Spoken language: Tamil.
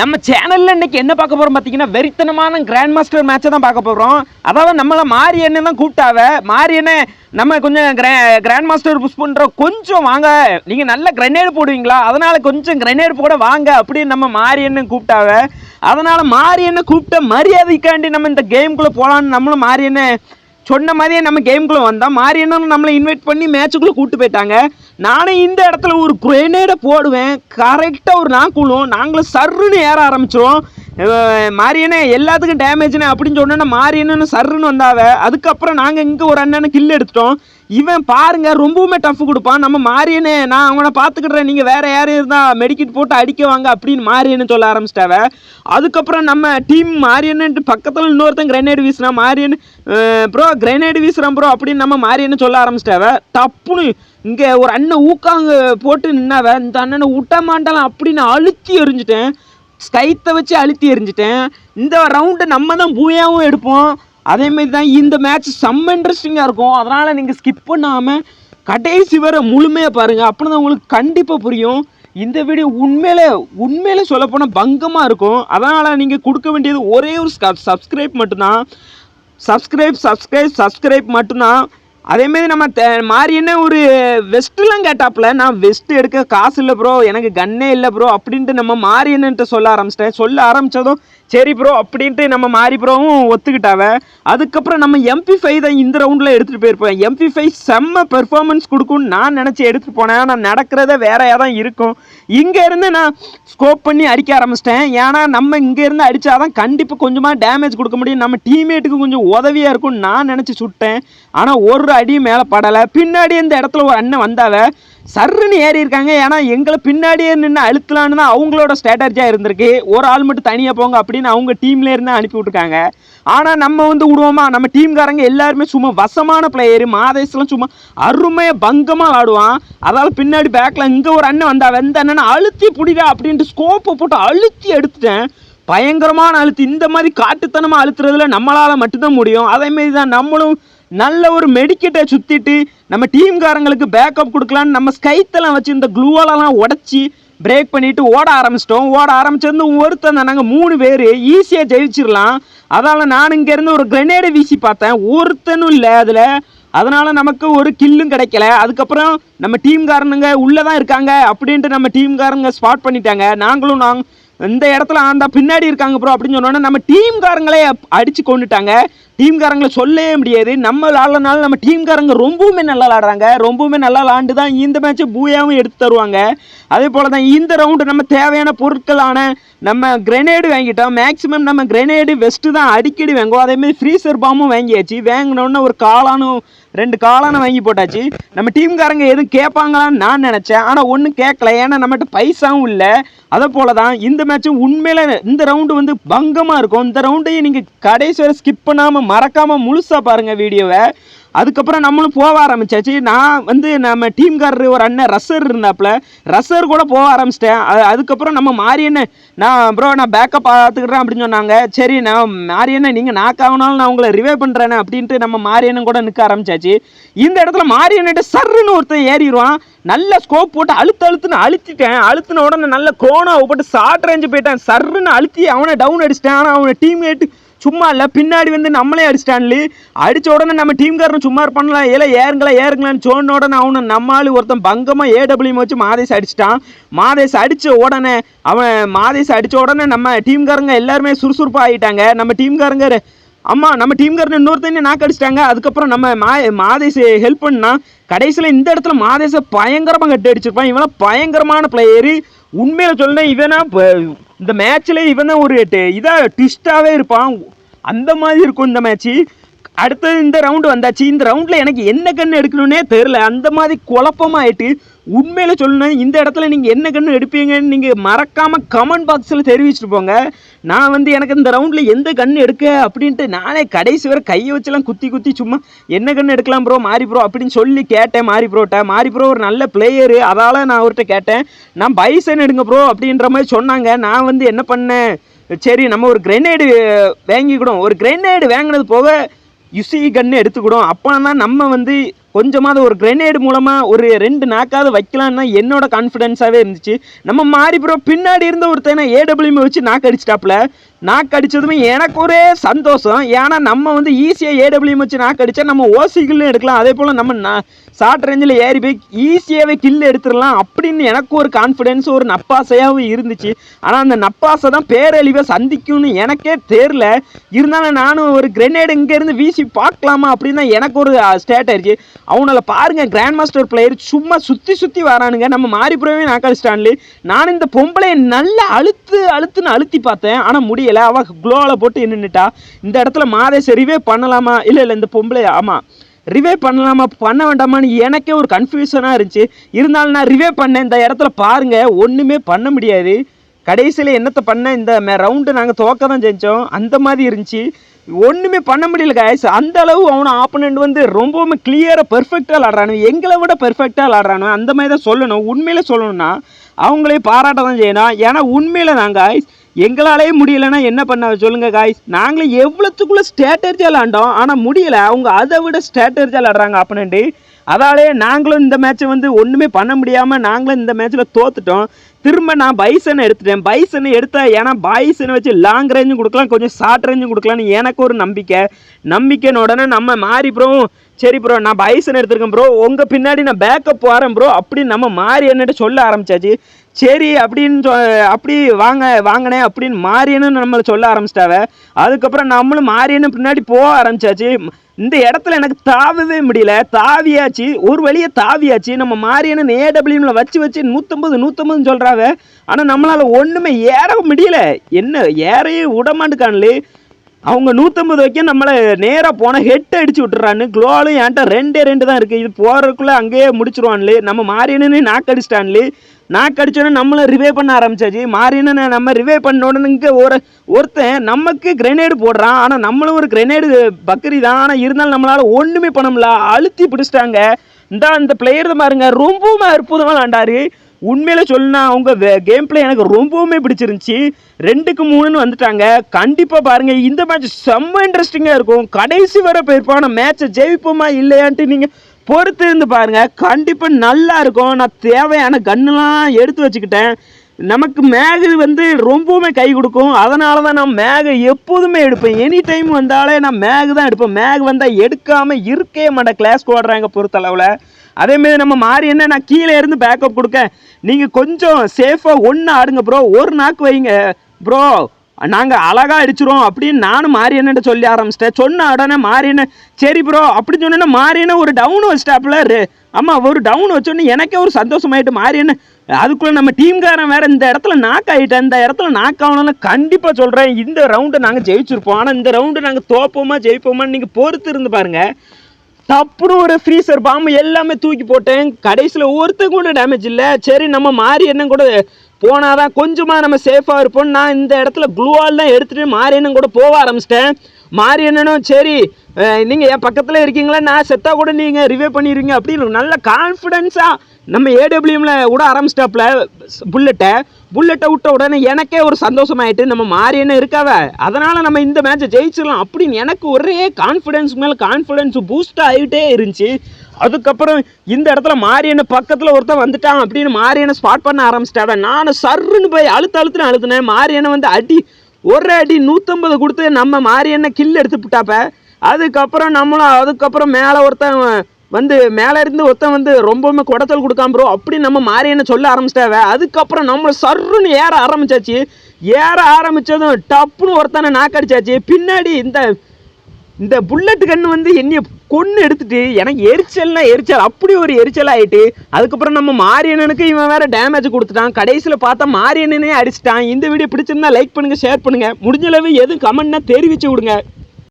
நம்ம சேனலில் இன்னைக்கு என்ன பார்க்க போகிறோம் பார்த்தீங்கன்னா வெறித்தனமான கிராண்ட் மாஸ்டர் மேட்சை தான் பார்க்க போகிறோம் அதாவது நம்மளை மாறி என்ன தான் கூப்பிட்டாவ. மாறி என்ன நம்ம கொஞ்சம் கிரா கிராண்ட் மாஸ்டர் புஷ் பண்ணுறோம் கொஞ்சம் வாங்க. நீங்கள் நல்ல கிரனேடு போடுவீங்களா? அதனால் கொஞ்சம் கிரனேடு போட வாங்க அப்படின்னு நம்ம மாறி என்ன கூப்பிட்டாவ. அதனால் மாறி என்ன கூப்பிட்ட மரியாதைக்காண்டி நம்ம இந்த கேம்குள்ளே போகலான்னு நம்மளும் மாறி என்ன சொன்ன மாதிரியே நம்ம கேம்குள்ளே வந்தோம். மாரியண்ணன் நம்மளை இன்வைட் பண்ணி மேட்சுக்குள்ளே கூப்பிட்டு போயிட்டாங்க. நானும் இந்த இடத்துல ஒரு குரேனேடை போடுவேன். கரெக்டாக ஒரு நாக்குள்ளும் நாங்களும் சர்ருன்னு ஏற ஆரம்பிச்சிடும் மாரியனே எல்லாத்துக்கும் டேமேஜ்னே அப்படின்னு சொன்னோன்னா மாரியண்ணன் சர்ருன்னு வந்தாவ. அதுக்கப்புறம் நாங்கள் இங்கே ஒரு அண்ணனை கில் எடுத்துட்டோம். இவன் பாருங்க ரொம்பவுமே டஃப் கொடுப்பான். நம்ம மாரியனே நான் அவனை பார்த்துக்கிட்றேன் நீங்கள் வேறு யார் இருந்தால் மெடிக்கெட் போட்டு அடிக்க வாங்க அப்படின்னு மாரியன்னு சொல்ல ஆரம்பிச்சிட்டாவ. அதுக்கப்புறம் நம்ம டீம் மாரியன்ட்டு பக்கத்தில் இன்னொருத்தன் கிரனேடு வீசுனா மாரியன் ப்ரோ கிரனேடு வீசுகிறான் ப்ரோ அப்படின்னு நம்ம மாரியன்னு சொல்ல ஆரம்பிச்சிட்டாவ. டப்புன்னு இங்கே ஒரு அண்ணன் ஊக்காங்க போட்டு நின்னாவ இந்த அண்ணனை விட்ட மாட்டான் அப்படின்னு அழுத்தி எறிஞ்சிட்டேன். ஸ்கைத்தை வச்சு அழுத்தி எறிஞ்சிட்டேன். இந்த ரவுண்டை நம்ம தான் பூயாவும் எடுப்போம். அதே மாதிரி தான் இந்த மேட்ச் செம்ம இன்ட்ரெஸ்டிங்காக இருக்கும். அதனால் நீங்கள் ஸ்கிப் பண்ணாமல் கடைசி வர முழுமையாக பாருங்கள் அப்படி தான் உங்களுக்கு கண்டிப்பாக புரியும். இந்த வீடியோ உண்மையிலே உண்மையிலே சொல்லப்போனால் பங்கமாக இருக்கும். அதனால் நீங்கள் கொடுக்க வேண்டியது ஒரே ஒரு சப்ஸ்கிரைப் மட்டும்தான். சப்ஸ்கிரைப் சப்ஸ்கிரைப் சப்ஸ்கிரைப் மட்டும்தான். அதேமாரி நம்ம தே- ஒரு வெஸ்ட்டுலாம் கேட்டாப்புல நான் வெஸ்ட் எடுக்க காசு இல்லை ப்ரோ எனக்கு கன்னே இல்லை ப்ரோ அப்படின்ட்டு நம்ம மாரியன்னுட்டு சொல்ல ஆரம்பிச்சிட்டேன். சொல்ல ஆரம்பித்ததும் சரி ப்ரோ அப்படின்ட்டு நம்ம மாறி ப்ரோவும் ஒத்துக்கிட்டாவ. அதுக்கப்புறம் நம்ம எம்பி ஃபைவ் தான் இந்த ரவுண்டில் எடுத்துகிட்டு போயிருப்போம். எம்பி ஃபைவ் செம்ம பெர்ஃபார்மன்ஸ் கொடுக்கும்னு நான் நினச்சி எடுத்துகிட்டு போனேன். ஆனால் நடக்கிறத வேறையாக தான் இருக்கும். இங்கேருந்து நான் ஸ்கோப் பண்ணி அடிக்க ஆரம்பிச்சிட்டேன். ஏன்னா நம்ம இங்கேருந்து அடித்தாதான் கண்டிப்பாக கொஞ்சமாக டேமேஜ் கொடுக்க முடியும். நம்ம டீம்மேட்டுக்கு கொஞ்சம் உதவியாக இருக்கும்னு நான் நினச்சி சுட்டேன். ஆனால் ஒரு அடியும் மேலே படலை. பின்னாடி இந்த இடத்துல ஒரு அண்ணன் வந்தாவ. சர்ருன்னு ஏறி இருக்காங்க. ஏன்னா எங்களை பின்னாடியே நின்று அழுத்தலான்னு தான் அவங்களோட ஸ்ட்ராட்டர்ஜியாக இருந்திருக்கு. ஒரு ஆள் மட்டும் தனியாக போங்க அப்படின்னு அவங்க டீம்ல இருந்து அனுப்பி விட்டுருக்காங்க. ஆனால் நம்ம வந்து விடுவோமா? நம்ம டீம்காரங்க எல்லாருமே சும்மா வசமான பிளேயரு மாதேஸ்லாம் சும்மா அருமையாக பங்கமாக விளாடுவான். அதால் பின்னாடி பேக்கில் இங்கே ஒரு அண்ணன் வந்தா வந்த அண்ணன் அழுத்தி பிடிடா அப்படின்ட்டு ஸ்கோப்பை போட்டு அழுத்தி எடுத்துட்டேன். பயங்கரமான அழுத்து. இந்த மாதிரி காட்டுத்தனமாக அழுத்துறதுல நம்மளால் மட்டும்தான் முடியும். அதேமாரி தான் நம்மளும் நல்ல ஒரு மெடிக்கெட்டை சுற்றிட்டு நம்ம டீம்காரங்களுக்கு பேக்கப் கொடுக்கலான்னு நம்ம ஸ்கைத்தெல்லாம் வச்சு இந்த க்ளூவாலெல்லாம் உடச்சி பிரேக் பண்ணிவிட்டு ஓட ஆரம்பிச்சிட்டோம். ஓட ஆரம்பிச்சிருந்து ஒருத்தன் நாங்கள் மூணு பேர் ஈஸியாக ஜெயிச்சிடலாம் அதால் நான் இங்கேருந்து ஒரு கிரனேடு வீசி பார்த்தேன். ஒருத்தனும் இல்லை அதில். அதனால் நமக்கு ஒரு கில்லும் கிடைக்கல. அதுக்கப்புறம் நம்ம டீம்காரனுங்க உள்ளே தான் இருக்காங்க அப்படின்ட்டு நம்ம டீம்காரங்க ஸ்பாட் பண்ணிட்டாங்க. நாங்களும் நாங்கள் இந்த இடத்துல ஆண்டா பின்னாடி இருக்காங்க ப்ரோ அப்படின்னு சொன்னோன்னா நம்ம டீம்காரங்களே அடித்து கொண்டுட்டாங்க. டீம்காரங்களை சொல்லவே முடியாது. நம்ம விளாட்றனால நம்ம டீம்காரங்க ரொம்பவுமே நல்லா விளாடுறாங்க. ரொம்பவுமே நல்லா விளாண்டு தான் இந்த மேட்ச்சை பூயாவும் எடுத்து தருவாங்க. அதே போல் தான் இந்த ரவுண்டு நம்ம தேவையான பொருட்களான நம்ம கிரெனேடு வாங்கிட்டோம். மேக்ஸிமம் நம்ம கிரெனேடு வெஸ்ட்டு தான் அடிக்கடி வாங்குவோம். அதேமாதிரி ஃப்ரீசர் பாம்பும் வாங்கியாச்சு. வாங்கினோடனே ஒரு காளானும் ரெண்டு காளானை வாங்கி போட்டாச்சு. நம்ம டீம்காரங்க எதுவும் கேட்பாங்களான்னு நான் நினச்சேன். ஆனால் ஒன்றும் கேட்கல. ஏன்னா நம்மகிட்ட பைசாவும் இல்லை. அதே போல தான் இந்த மேட்சும் உண்மையில் இந்த ரவுண்டு வந்து பங்கமாக இருக்கும். இந்த ரவுண்டையும் நீங்கள் கடைசி வரை ஸ்கிப் பண்ணாமல் மறக்காமல் முழுசாக பாருங்கள் வீடியோவை. அதுக்கப்புறம் நம்மளும் போக ஆரம்பிச்சாச்சு. நான் வந்து நம்ம டீம்காரர் ஒரு அண்ணன் ரசர் இருந்தாப்புல ரசர் கூட போக ஆரம்பிச்சிட்டேன். அது- அதுக்கப்புறம் நம்ம மாரியண்ணன் நான் ப்ரோ நான் பேக்கப் பார்த்துக்கிறேன் அப்படின்னு சொன்னாங்க. சரி நான் மாரியண்ணன் நீங்கள் நாக்காகனாலும் நான் உங்களை ரிவே பண்ணுறேன்னு அப்படின்ட்டு நம்ம மாரியண்ணன் கூட நிற்க ஆரம்பிச்சாச்சு. இந்த இடத்துல மாரியண்ணன் சர்ன்னு ஒருத்தன் ஏறிடுவான். நல்ல ஸ்கோப் போட்டு அழுத்து அழுத்துன்னு அழுத்திட்டேன். அழுத்தின உடனே நல்ல கோணம் போட்டு ஷார்ட் ரேஞ்சு போயிட்டேன். சர்ன்னு அழுத்தி அவனை டவுன் அடிச்சிட்டேன். ஆனால் அவனை டீம்மேட்டு சும்மா இல்லை பின்னாடி வந்து நம்மளே அடிச்சிட்டான்லி அடித்த உடனே நம்ம டீம்காரன் சும்மா பண்ணலாம் இல்லை ஏறுங்களா ஏறுங்களான்னு சொன்ன உடனே அவனை நம்மளால் ஒருத்தன் பங்கமாக ஏடபிள்யூ வச்சு மாதேஷ் அடிச்சிட்டான். மாதேஷ் அடித்த உடனே அவன் மாதேஷ் அடித்த உடனே நம்ம டீம்காரங்க எல்லாருமே சுறுசுறுப்பாக ஆகிட்டாங்க நம்ம டீம்காரங்க ஆமாம் அம்மா நம்ம டீம்காரன் இன்னொருத்தனே நான் அடிச்சிட்டாங்க. அதுக்கப்புறம் நம்ம மா மாதேஷ் ஹெல்ப் பண்ணால் கடைசியில் இந்த இடத்துல மாதேஷை பயங்கரமாக கட்டி அடிச்சிருப்பான். இவெல்லாம் பயங்கரமான பிளேயரு உண்மையில் சொல்லணும் இவனா இந்த மேட்ச்லேயே இவன் தான் ஒரு இதாக ட்விஸ்ட்டாகவே இருப்பான். அந்த மாதிரி இருக்கும் இந்த மேட்ச்சு அடுத்தது இந்த ரவுண்டு வந்தாச்சு. இந்த ரவுண்டில் எனக்கு என்ன கன்று எடுக்கணும்னே தெரில அந்த மாதிரி குழப்பமாயிட்டு உண்மையில் சொல்லணும் இந்த இடத்துல நீங்கள் என்ன கன்று எடுப்பீங்கன்னு நீங்கள் மறக்காமல் கமெண்ட் பாக்ஸில் தெரிவிச்சிட்டு போங்க. நான் வந்து எனக்கு இந்த ரவுண்டில் எந்த கன்று எடுக்க அப்படின்ட்டு நானே கடைசி வரை கையை வச்செல்லாம் குத்தி குத்தி சும்மா என்ன கன்று எடுக்கலாம் ப்ரோ மாறி ப்ரோ அப்படின்னு சொல்லி கேட்டேன் மாறி ப்ரோட்ட மாறி ப்ரோ ஒரு நல்ல பிளேயரு அதால் நான் அவர்கிட்ட கேட்டேன். நான் பைசன் எடுங்க ப்ரோ அப்படின்ற மாதிரி சொன்னாங்க. நான் வந்து என்ன பண்ணேன்? சரி நம்ம ஒரு கிரெனேடு வாங்கிக்கிடும் ஒரு கிரெனேடு வாங்கினது போக யுசி கன்னு எடுத்துக்கிடும் அப்போ தான் நம்ம வந்து கொஞ்சமாவது ஒரு கிரெனேடு மூலமாக ஒரு ரெண்டு நாக்காவது வைக்கலான்னு தான் என்னோட கான்ஃபிடென்ஸாகவே இருந்துச்சு. நம்ம மாறி ப்ரோ பின்னாடி இருந்த ஒருத்தனை ஏடபிள்யூமே வச்சு நாக்கு அடிச்சிட்டாப்புல நாக்கு அடித்ததுமே எனக்கு ஒரே சந்தோஷம். ஏன்னா நம்ம வந்து ஈஸியாக ஏடபிள்யூம் வச்சு நாக்கு அடித்தா நம்ம ஓசிகளும் எடுக்கலாம். அதே போல் நம்ம நான் ஷார்ட் ரேஞ்சில் ஏறி போய் ஈஸியாகவே கில் எடுத்துடலாம் அப்படின்னு எனக்கு ஒரு கான்ஃபிடென்ஸ் ஒரு நப்பாசையாகவும் இருந்துச்சு. ஆனால் அந்த நப்பாசை தான் பேரழிவை சந்திக்கும்னு எனக்கே தெரில இருந்தாலும் நானும் ஒரு கிரெனேடு இங்கேருந்து வீசி பார்க்கலாமா அப்படின்னு தான் எனக்கு ஒரு ஸ்டேட் ஆயிடுச்சு. அவனால பாருங்க கிராண்ட் மாஸ்டர் பிளேயர் சும்மா சுற்றி சுற்றி வரானுங்க. நம்ம மாறி புறவே ஸ்டாண்டில் நான் இந்த பொம்பளையை நல்லா அழுத்து அழுத்துன்னு அழுத்தி பார்த்தேன். ஆனால் முடியலை. அவள் க்ளோவில் போட்டு நின்றுட்டா இந்த இடத்துல மாதேஷ் சரிவே பண்ணலாமா? இல்லை இல்லை இந்த பொம்பளை ஆமாம் ரிவே பண்ணலாமா? பண்ண வேண்டாமான்னு எனக்கே ஒரு கன்ஃபியூஷனாக இருந்துச்சு. இருந்தாலும் நான் ரிவே பண்ணேன். இந்த இடத்துல பாருங்கள் ஒன்றுமே பண்ண முடியாது. கடைசியில் என்னத்தை பண்ண? இந்த ரவுண்டு நாங்கள் துவக்க தான் செஞ்சோம். அந்த மாதிரி இருந்துச்சு. ஒன்றுமே பண்ண முடியல காய்ஸ் அந்த அளவு அவனை ஆப்பனண்ட் வந்து ரொம்பவுமே கிளியராக பெர்ஃபெக்டாக விளாட்றானு எங்களை விட பெர்ஃபெக்டாக விளாட்றானு அந்த மாதிரி தான் சொல்லணும். உண்மையில் சொல்லணும்னா அவங்களே பாராட்ட தான் செய்யணும். ஏன்னா உண்மையில் நாங்கள் காய்ஸ் எங்களாலே முடியலன்னா என்ன பண்ண? சொல்லுங்க காய்ஸ் நாங்களும் எவ்வளோத்துக்குள்ள ஸ்ட்ராட்டர்ஜியாக விளாண்டோம் ஆனால் முடியல. அவங்க அதை விட ஸ்ட்ராட்டஜி விளாட்றாங்க அப்படின்ட்டு அதாலே நாங்களும் இந்த மேட்ச்சை வந்து ஒன்றுமே பண்ண முடியாமல் நாங்களும் இந்த மேட்ச்சில் தோத்துட்டோம். திரும்ப நான் பைசனை எடுத்துட்டேன். பைசனை எடுத்தேன் ஏன்னா பைசனை வச்சு லாங் ரேஞ்சும் கொடுக்கலாம் கொஞ்சம் ஷார்ட் ரேஞ்சும் கொடுக்கலாம்னு எனக்கு ஒரு நம்பிக்கை. நம்பிக்கைன்னு உடனே நம்ம மாறி ப்ரோ சரி ப்ரோ நான் பைசன் எடுத்திருக்கேன் ப்ரோ உங்கள் பின்னாடி நான் பேக்கப் வரேன் ப்ரோ அப்படின்னு நம்ம மாறி என்னட்டு சொல்ல ஆரம்பிச்சாச்சு. சரி அப்படின்னு சொ அப்படி வாங்க வாங்கினேன் அப்படின்னு மாறியன்னு நம்மளை சொல்ல ஆரம்பிச்சிட்டாவே. அதுக்கப்புறம் நம்மளும் மாறியன்னு பின்னாடி போக ஆரம்பிச்சாச்சு. இந்த இடத்துல எனக்கு தாவவே முடியல. தாவியாச்சு. ஒரு வழியை தாவியாச்சு. நம்ம மாறியன்னு ஏடபிள்யூமில் வச்சு வச்சு நூற்றம்பது நூற்றம்பதுன்னு சொல்கிறாவே ஆனால் நம்மளால் ஒன்றுமே ஏற முடியல. என்ன ஏறையே விடமாட்டுக்கான்லே அவங்க நூற்றம்பது வைக்க நம்மளை நேராக போனால் ஹெட் அடிச்சு விட்டுறான்னு குளோலும் என்கிட்ட ரெண்டே ரெண்டு தான் இருக்குது இது போகிறதுக்குள்ளே அங்கேயே முடிச்சிருவான்லே. நம்ம மாறினே நாக்கடிச்சிட்டான்லே நாக்கு நம்மளும் ரிவே பண்ண ஆரம்பிச்சாச்சு. மாறினு நம்ம ரிவே பண்ணோடனுங்க ஒரு ஒருத்தன் நமக்கு கிரெனேடு போடுறான். ஆனால் நம்மளும் ஒரு கிரெனேடு பக்கரி தான் ஆனால் இருந்தாலும் நம்மளால் ஒன்றுமே பண்ண முடியல. அழுத்தி பிடிச்சிட்டாங்க. இந்த அந்த பிளேயர் பாருங்க ரொம்பவும் அற்புதமாக விளாண்டாரு. உண்மையில் சொல்லணும்னா அவங்க கேம் பிளே எனக்கு ரொம்பவுமே பிடிச்சிருந்துச்சி. ரெண்டுக்கு மூணுன்னு வந்துட்டாங்க. கண்டிப்பாக பாருங்கள் இந்த மேட்ச் செம்ம இன்ட்ரெஸ்டிங்காக இருக்கும். கடைசி வரை போயிருப்பான மேட்சை ஜெயிப்போமா இல்லையான்ட்டு நீங்கள் பொறுத்து இருந்து பாருங்கள் கண்டிப்பாக நல்லா இருக்கும். நான் தேவையான கன்னுலாம் எடுத்து வச்சுக்கிட்டேன். நமக்கு மேகு வந்து ரொம்பவுமே கை கொடுக்கும். அதனால தான் நான் மேகை எப்போதுமே எடுப்பேன். எனி டைம் வந்தாலே நான் மேகு தான் எடுப்பேன். மேகு வந்தால் எடுக்காமல் இருக்கவே மாட்டேன். கிளாஸ் ஓடுறாங்க பொறுத்தளவில். அதேமாரி நம்ம மாறி என்ன நான் கீழே இருந்து பேக்கப் கொடுக்க. நீங்கள் கொஞ்சம் சேஃபாக ஒன்று ஆடுங்க ப்ரோ ஒரு நாக்கு வைங்க ப்ரோ நாங்கள் அழகாக அடிச்சிரும் அப்படின்னு நானும் மாரியன்ட்ட சொல்லி ஆரம்பிச்சிட்டேன். சொன்ன உடனே மாரியண்ண சரி ப்ரோ அப்படி சொன்னேன்னா மாரியண்ண ஒரு டவுன் வச்சிட்டாப்புல ஆமாம் ஒரு டவுன் வச்சோன்னே எனக்கே ஒரு சந்தோஷமாயிட்டு மாரியண்ண அதுக்குள்ளே நம்ம டீம்காரன் வேறு இந்த இடத்துல நாக் ஆகிட்டேன் இந்த இடத்துல நாக் ஆகணும்னு கண்டிப்பாக சொல்கிறேன் இந்த ரவுண்டை நாங்கள் ஜெயிச்சிருப்போம். ஆனால் இந்த ரவுண்டு நாங்கள் தோப்போமா ஜெயிப்போமான்னு நீங்கள் பொறுத்து இருந்து பாருங்கள் தப்புன்னு ஒரு ஃப்ரீசர் பாம்பு எல்லாமே தூக்கி போட்டேன். கடைசியில் ஒருத்தன் கூட டேமேஜ் இல்லை. சரி நம்ம மாறி என்ன கூட போனாதான் கொஞ்சமாக நம்ம சேஃபாக இருப்போம் நான் இந்த இடத்துல க்ளூவால் தான் எடுத்துகிட்டு மாறி என்ன கூட போக ஆரம்பிச்சிட்டேன். மாரியண்ணனும் சரி நீங்கள் என் பக்கத்தில் இருக்கீங்களா? நான் செத்தா கூட நீங்கள் ரிவே பண்ணிடுவீங்க அப்படின்னு நல்ல கான்ஃபிடென்ஸாக நம்ம ஏடபிள்யூமில் விட ஆரம்பிச்சிட்டாப்புல புல்லட்டை புல்லட்டை விட்ட உடனே எனக்கே ஒரு சந்தோஷமாயிட்டு நம்ம மாரியண்ணன் இருக்காவ. அதனால் நம்ம இந்த மேட்சை ஜெயிச்சிடலாம் அப்படின்னு எனக்கு ஒரே கான்ஃபிடென்ஸ் மேலே கான்ஃபிடென்ஸ் பூஸ்ட் ஆகிட்டே இருந்துச்சு. அதுக்கப்புறம் இந்த இடத்துல மாரியனை பக்கத்தில் ஒருத்தன் வந்துட்டான் அப்படின்னு மாரியனை ஸ்பாட் பண்ண ஆரம்பிச்சிட்டாவ. நான் சருன்னு போய் அழுத்து அழுத்துன்னு அழுத்துனேன் மாரியனை வந்து அடி ஒரு அடி நூற்றம்பது கொடுத்து நம்ம மாரியனை கில் எடுத்து விட்டாப்ப அதுக்கப்புறம் நம்மளும் அதுக்கப்புறம் மேலே ஒருத்தன் வந்து மேலே இருந்து ஒருத்தன் வந்து ரொம்பவுமே குடத்தல் கொடுக்காம ப்ரோ அப்படி நம்ம மாரியனை சொல்ல ஆரம்பிச்சிட்டாவே. அதுக்கப்புறம் நம்மளை சர்ருன்னு ஏற ஆரம்பிச்சாச்சு. ஏற ஆரம்பிச்சதும் டப்புன்னு ஒருத்தனை நாக்கடிச்சாச்சு பின்னாடி இந்த இந்த புல்லட் கன்று வந்து என்னைய கொன்று எடுத்துட்டு எனக்கு எரிச்சல்னா எரிச்சல் அப்படி ஒரு எரிச்சல் ஆயிட்டு அதுக்கப்புறம் நம்ம மாரியண்ணனுக்கு இவன் வேற டேமேஜ் கொடுத்துட்டான். கடைசியில் பார்த்தா மாரியண்ணனே அடிச்சிட்டான். இந்த வீடியோ பிடிச்சிருந்தா லைக் பண்ணுங்கள் ஷேர் பண்ணுங்கள் முடிஞ்ச அளவு எதுவும் கமெண்ட்னா தெரிவிச்சு விடுங்க.